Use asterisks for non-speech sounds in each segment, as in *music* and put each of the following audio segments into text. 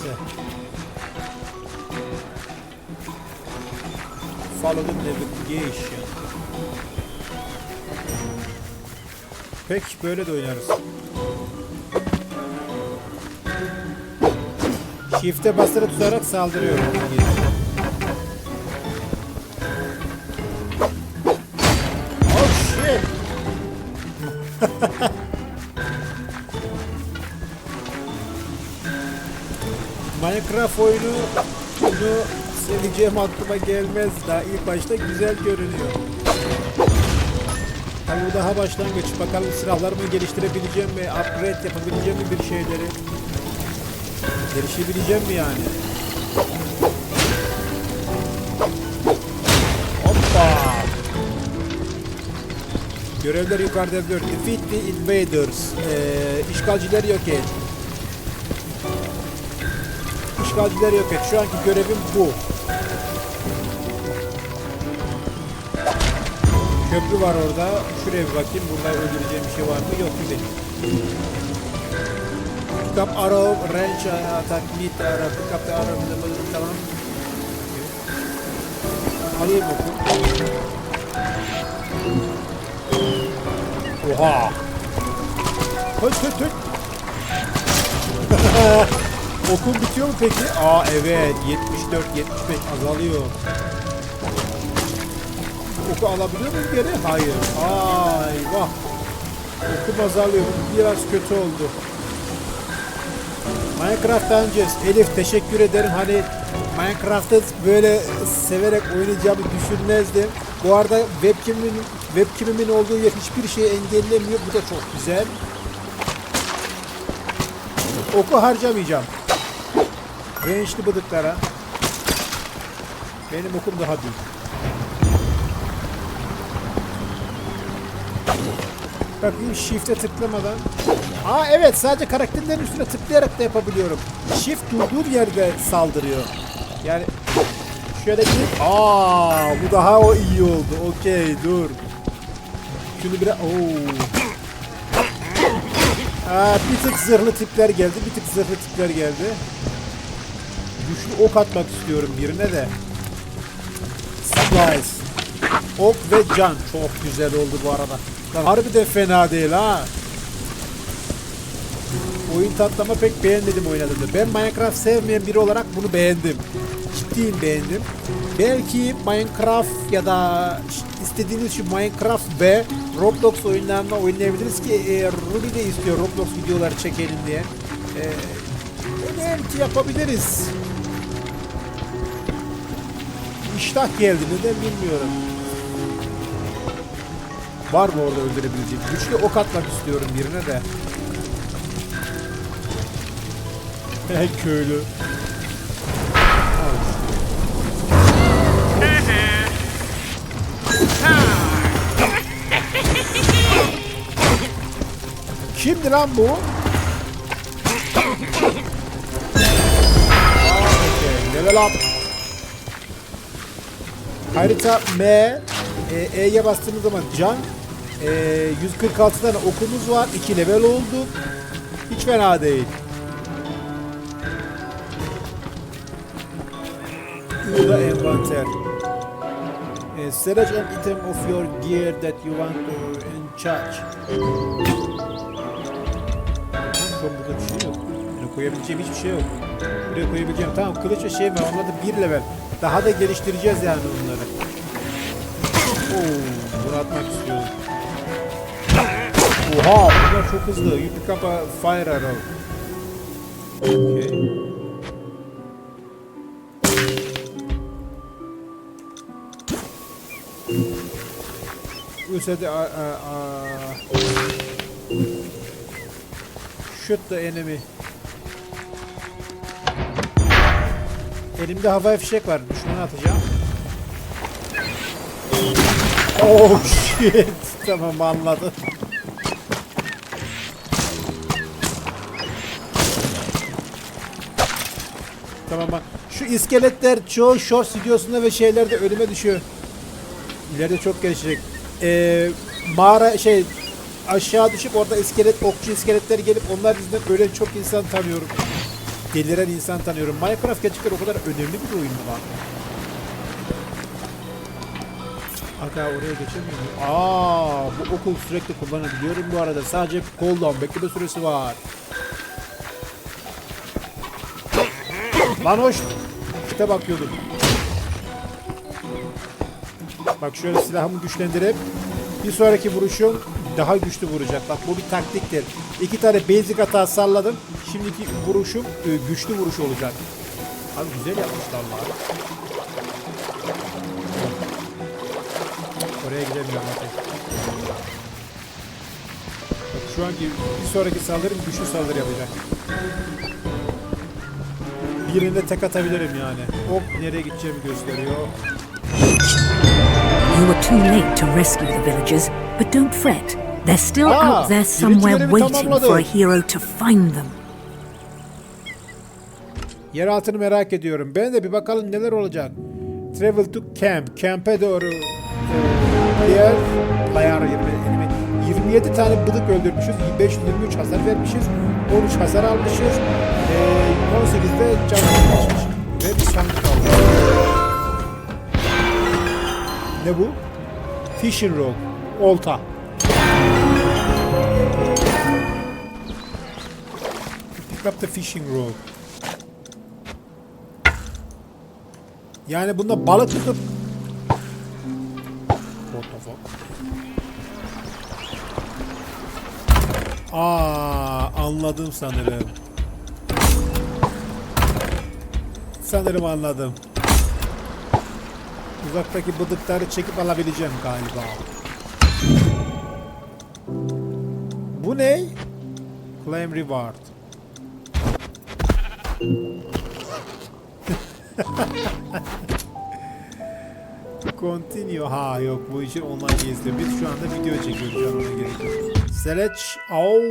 Neyse. Follow the navigation. Pek böyle de oynarız. Shift'e basılı tutarak saldırıyorum. Minecraft oyunu seveceğim aklıma gelmez daha ilk başta güzel görünüyor. Tabii bu daha başlangıç. Bakalım silahlarımı geliştirebileceğim mi? Upgrade yapabileceğim mi bir şeyleri? Gelişebileceğim mi yani? Hoppa! Görevler yukarıda diyor. Defeat the invaders. Ee, işgalcileri yok et. İşgalcileri yok et. Şu anki görevim bu. Köprü var orada. Şuraya bir bakayım. Burada öldüreceğim bir şey var mı? Yok gibi. Pick up arrow, range attack, meet pick the arrow, tamam. Alayım oku. Oha! Koş koş koş! Okul bitiyor mu peki? Aa evet 74 75 azalıyor. Oku alabiliyor muyum geri? Hayır. Ay vah. Okum azalıyor. Biraz kötü oldu. Minecraft'tan önce Elif teşekkür ederim. Hani Minecraft'ı böyle severek oynayacağımı düşünmezdim. Bu arada webcam'imin webcam'imin olduğu yer hiçbir şeyi engellemiyor. Bu da çok güzel. Oku harcamayacağım. Range'li bıdıklara. Benim okum daha büyük. Bakayım shift'e tıklamadan. Aa evet sadece karakterlerin üstüne tıklayarak da yapabiliyorum. Shift durduğum yerde saldırıyor. Yani şöyle bir aa bu daha o iyi oldu. Okey dur. Şunu biraz oo. Aa, bir tık zırhlı tipler geldi. Bir tık zırhlı tipler geldi. Güçlü ok atmak istiyorum birine de. Supplies. Ok ve can. Çok güzel oldu bu arada. Lan harbi de fena değil ha. Oyun tatlama pek beğenmedim oynadığımda. Ben Minecraft sevmeyen biri olarak bunu beğendim. Ciddiyim beğendim. Belki Minecraft ya da istediğiniz şu Minecraft ve Roblox oyunlarına oynayabiliriz ki e, Ruby de istiyor Roblox videoları çekelim diye. E, belki yapabiliriz. İştah geldi neden bilmiyorum. Var mı orada öldürebileceğim? Güçlü ok atmak istiyorum birine de. *laughs* Köylü. Kimdi lan bu? Aa. Level up. Harita M. E, E'ye bastığımız zaman can. E, 146 tane okumuz var. 2 level oldu. Hiç fena değil. Bu da envanter. E, select an item of your gear that you want to charge. Şu an burada bir şey yok. Yani koyabileceğim hiçbir şey yok. Buraya koyabileceğim. Tamam kılıç ve şey var. Onlar da bir level. Daha da geliştireceğiz yani onları. Oo, bunu atmak istiyorum. Oha bunlar çok hızlı. You pick up a fire arrow. Okay. You said uh, uh, uh, shoot the enemy. Elimde havai fişek var. Düşmana atacağım. Oh shit. *laughs* tamam anladım. Tamam bak. Şu iskeletler çoğu short videosunda ve şeylerde önüme düşüyor. İleride çok gelişecek. Ee, mağara şey aşağı düşüp orada iskelet okçu iskeletler gelip onlar yüzünden öyle çok insan tanıyorum. Deliren insan tanıyorum. Minecraft gerçekten o kadar önemli bir oyun mu var? Aga oraya geçemiyor muyum? Aa, bu okul sürekli kullanabiliyorum bu arada. Sadece cooldown bekleme süresi var. Lan hoş. İşte bakıyordum. Bak şöyle silahımı güçlendirip bir sonraki vuruşum daha güçlü vuracak. Bak bu bir taktiktir. İki tane basic hata salladım. Şimdiki vuruşum e, güçlü vuruş olacak. Abi güzel yapmışlar lan. Oraya gidemiyorum artık. Şu anki bir sonraki saldırım güçlü saldırı yapacak. Birinde tek atabilirim yani. Ok nereye gideceğimi gösteriyor. You were too late to rescue the villagers, but don't fret. They're still Ah, out there somewhere waiting for a hero to find them. Yer altını merak ediyorum. Ben de bir bakalım neler olacak. Travel to camp. Camp'e doğru e, diğer ayar 20, 27 tane bıdık öldürmüşüz. 523 hasar vermişiz. 13 hasar almışız. E, 18'de can almışız. Ve bir sandık aldık. Ne bu? Fishing rod. Olta. Pick the fishing rod. Yani bunda balık tutup What the fuck? Aa, anladım sanırım. Sanırım anladım. Uzaktaki bıdıkları çekip alabileceğim galiba. Bu ne? Claim reward. *laughs* Continue. Ha yok bu işi online izliyor. Biz şu anda video çekiyoruz. Şu anda gerek yok. Select. Oh.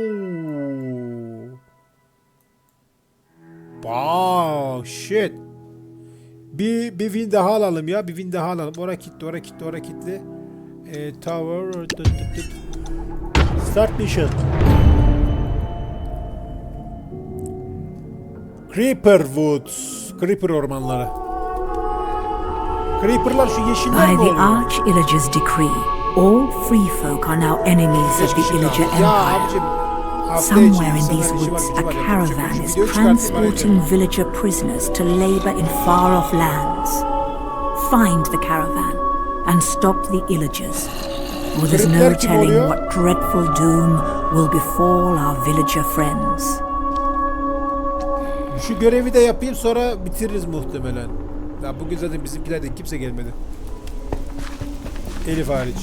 Wow shit. Bir, bir win daha alalım ya. Bir win daha alalım. Ora kilitli, ora kilitli, ora kilitli. Ee, tower. Start mission. Creeper Woods. Creeper ormanları. Creeper'lar şu yeşiller By mi the oluyor? Arch-Illager's decree, all free folk are now enemies of the Illager. Ya Empire. abicim, hafta içi Somewhere in these işi var, woods, gücü a var, yapacak bir şey caravan yok. is Video transporting villager prisoners to labor in far-off lands. Find the caravan and stop the Illagers, or there's no kim telling oluyor? what dreadful doom will befall our villager friends. Şu görevi de yapayım sonra bitiririz muhtemelen. Ya bugün zaten bizimkilerden kimse gelmedi. Elif hariç.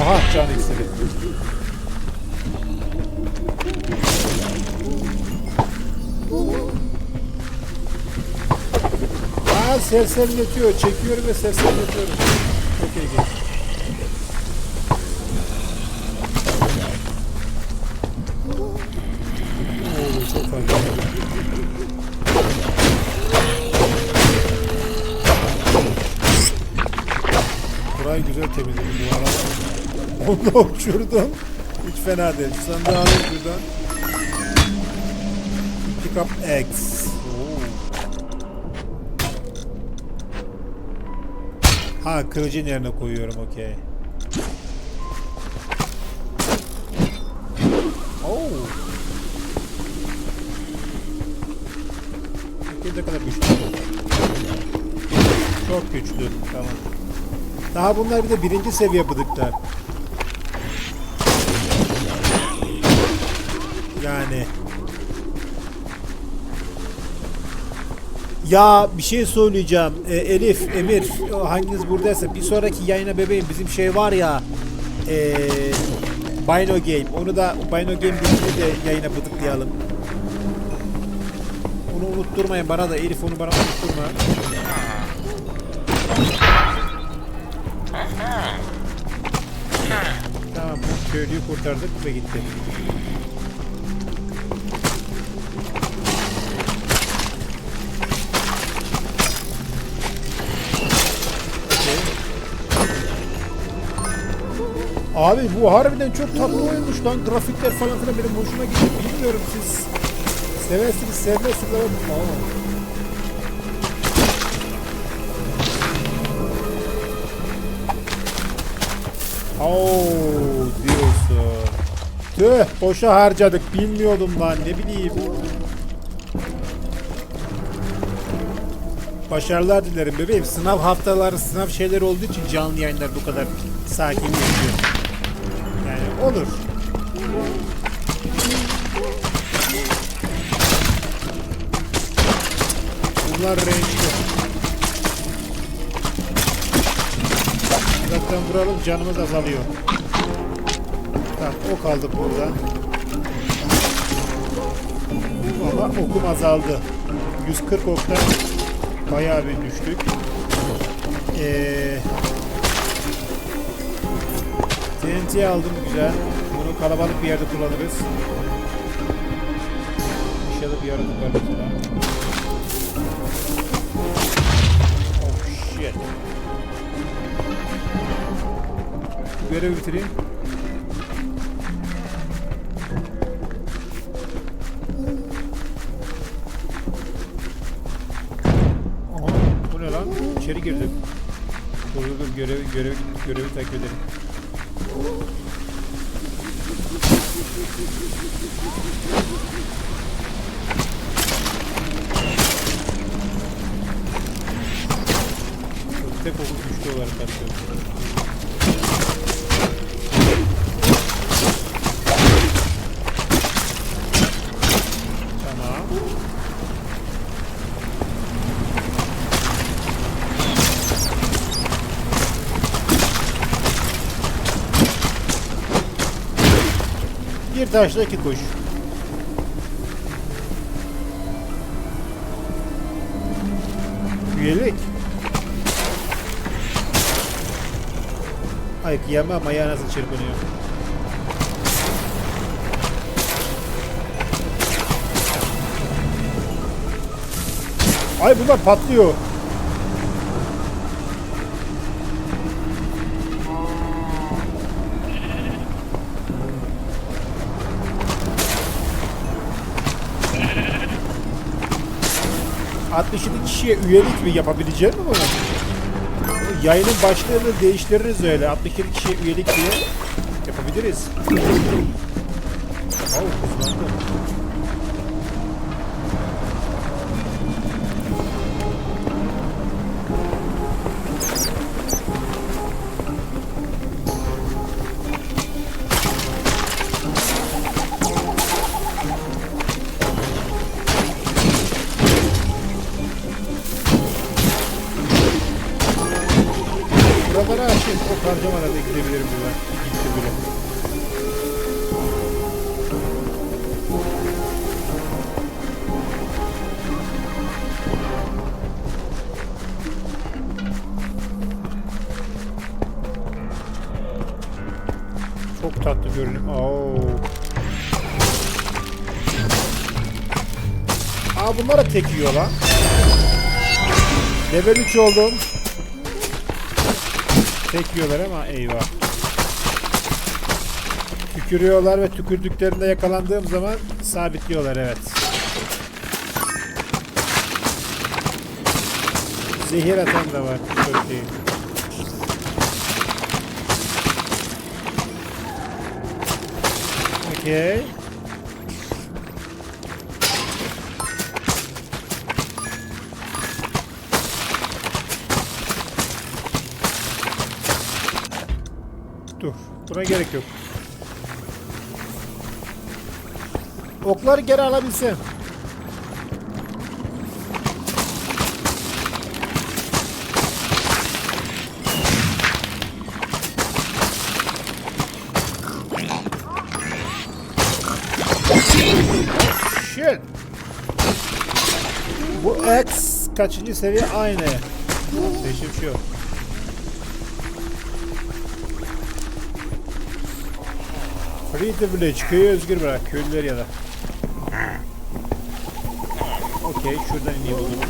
Aha can Aa sersemletiyor. Çekiyorum ve sersemletiyorum. Okey geç. Oo, çok fazla. Burayı güzel temizledim arada. Onu uçurdum. Hiç fena değil. Sandığı alayım şuradan. Pick up eggs. Ha kılıcın yerine koyuyorum okey. Oo. Bakayım ne kadar güçlü. Çok güçlü. Tamam. Daha bunlar bir de birinci seviye bıdıklar. Yani. Ya bir şey söyleyeceğim. E, Elif, Emir hanginiz buradaysa bir sonraki yayına bebeğim bizim şey var ya e, Bino Game. Onu da Bino Game bitince de yayına bıdıklayalım. Onu unutturmayın bana da Elif onu bana unutturma. Tamam bu köylüyü kurtardık ve gitti. Abi bu harbiden çok tatlı oyunmuş lan. Grafikler falan filan benim hoşuma gitti. Bilmiyorum siz seversiniz sevmezsiniz ama... Aa. Oo diyorsun. Tüh boşa harcadık. Bilmiyordum lan ne bileyim. Başarılar dilerim bebeğim. Sınav haftaları, sınav şeyleri olduğu için canlı yayınlar bu kadar sakin geçiyor. Olur. Bunlar renkli. Zaten vuralım canımız azalıyor. Tamam o kaldı burada. Ama okum azaldı. 140 oktan bayağı bir düştük. Ee, TNT aldım güzel. Bunu kalabalık bir yerde kullanırız. İnşallah bir yaratık var mesela. Oh shit. Görevi bitireyim. Bu ne lan? İçeri girdim. Dur dur dur görevi, görevi, görevi takip edelim. Tek okul güçlü olarak atıyor. Bir taşla iki kuş. Üyelik. Ay kıyamam ayağı nasıl çırpınıyor. Ay bunlar patlıyor. ...67 kişiye üyelik mi yapabilecek mi bunu? Yayının başlığını değiştiririz öyle. 67 kişiye üyelik diye yapabiliriz. Oh. Buradan. Gitti bile. Çok tatlı görünüyor. Oo. Aa bunlar da tek yiyor lan. Level 3 oldum. Tek yiyorlar ama eyvah. Tükürüyorlar ve tükürdüklerinde yakalandığım zaman sabitliyorlar evet. Zehir atan da var. Çok iyi. Okey. Dur. Buna gerek yok. Okları geri alabilsem. Shit. Bu X kaçıncı seviye aynı. Değişik bir şey. Free the village. Köyü özgür bırak. Köylüler ya da. Okey. Şuradan ineyim o zaman.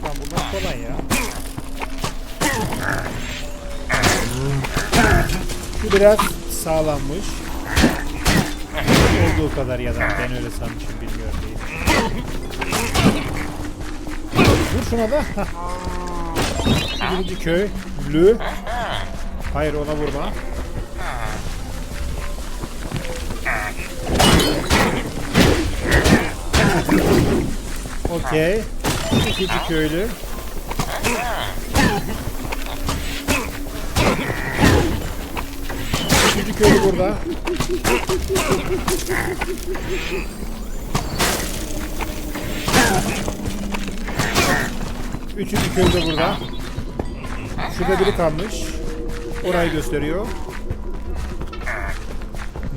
Tamam bunlar kolay ya. Bu biraz sağlanmış. Olduğu kadar ya da ben öyle sanmışım bilmiyorum değil. Vur şuna da. Birinci köy. Lü. Hayır ona vurma. Okey. İkinci köylü. Üçüncü köylü burada. Üçüncü köylü de burada. Şurada biri kalmış. Orayı gösteriyor.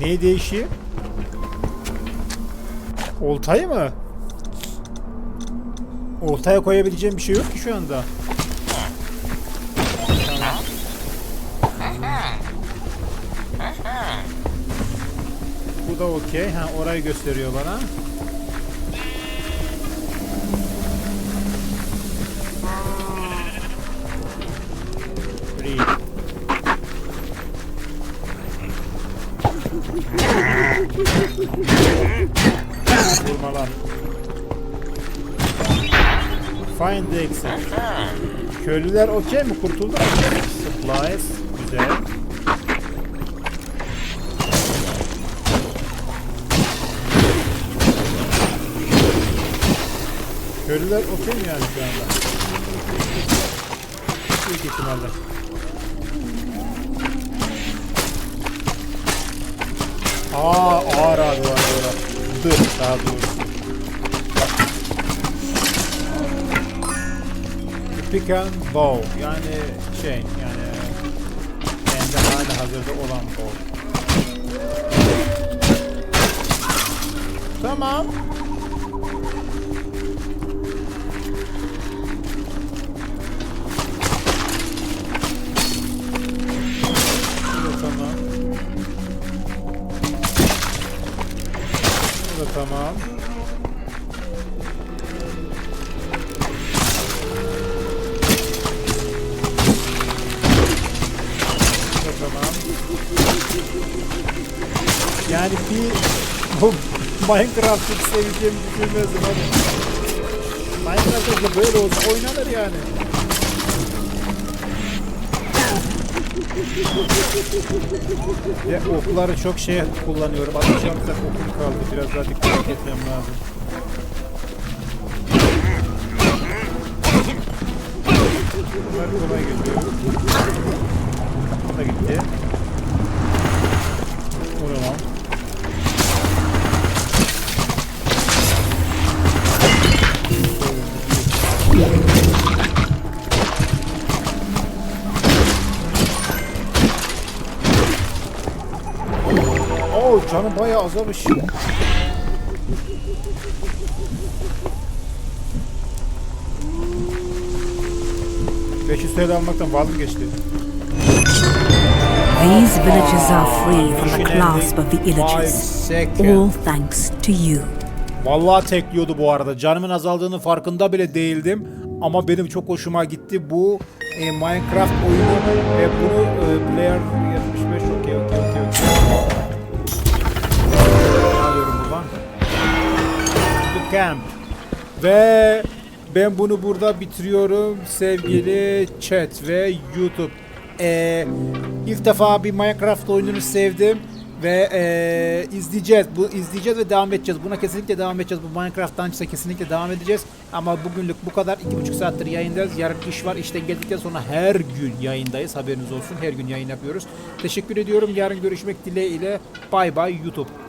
Neyi değişiyor? Oltayı mı? Oltaya koyabileceğim bir şey yok ki şu anda. Bu da okey. Ha orayı gösteriyor bana. Read. Find the exit. Köylüler okey mi? Kurtuldu mu? Supplies. Güzel. Köylüler okey mi yani şu anda? Büyük ihtimalle. Aa ağır abi var burada. Dır daha doğrusu. Pick and bow yani şey yani bende hala hazırda olan bow. Tamam. Tamam. Tamam. Yani bir bu Minecraft'ı seveceğimi düşünmezdim ama Minecraft'ta böyle olsa oynanır yani. Ve okları çok şey kullanıyorum. Atacağım da okum kaldı. Biraz daha dikkat etmem lazım. Bunlar kolay gidiyor. Da gitti. O ne lan? Oo canım bayağı azalmış. ...500 TL almaktan vazgeçti. These villages are free from the clasp of the seconds. All thanks to you. Vallahi tekliyordu bu arada. Canımın azaldığını farkında bile değildim. Ama benim çok hoşuma gitti bu e, Minecraft oyunu ve bunu e, Player 75 okey okey okey okey. Alıyorum buradan. The Camp. Ve ben bunu burada bitiriyorum sevgili chat ve YouTube. Ee, ilk defa bir Minecraft oyununu sevdim ve ee, izleyeceğiz. Bu izleyeceğiz ve devam edeceğiz. Buna kesinlikle devam edeceğiz. Bu Minecraft'tan çıksa kesinlikle devam edeceğiz. Ama bugünlük bu kadar. iki buçuk saattir yayındayız. Yarın iş var. İşten geldikten sonra her gün yayındayız. Haberiniz olsun. Her gün yayın yapıyoruz. Teşekkür ediyorum. Yarın görüşmek dileğiyle. Bay bay YouTube.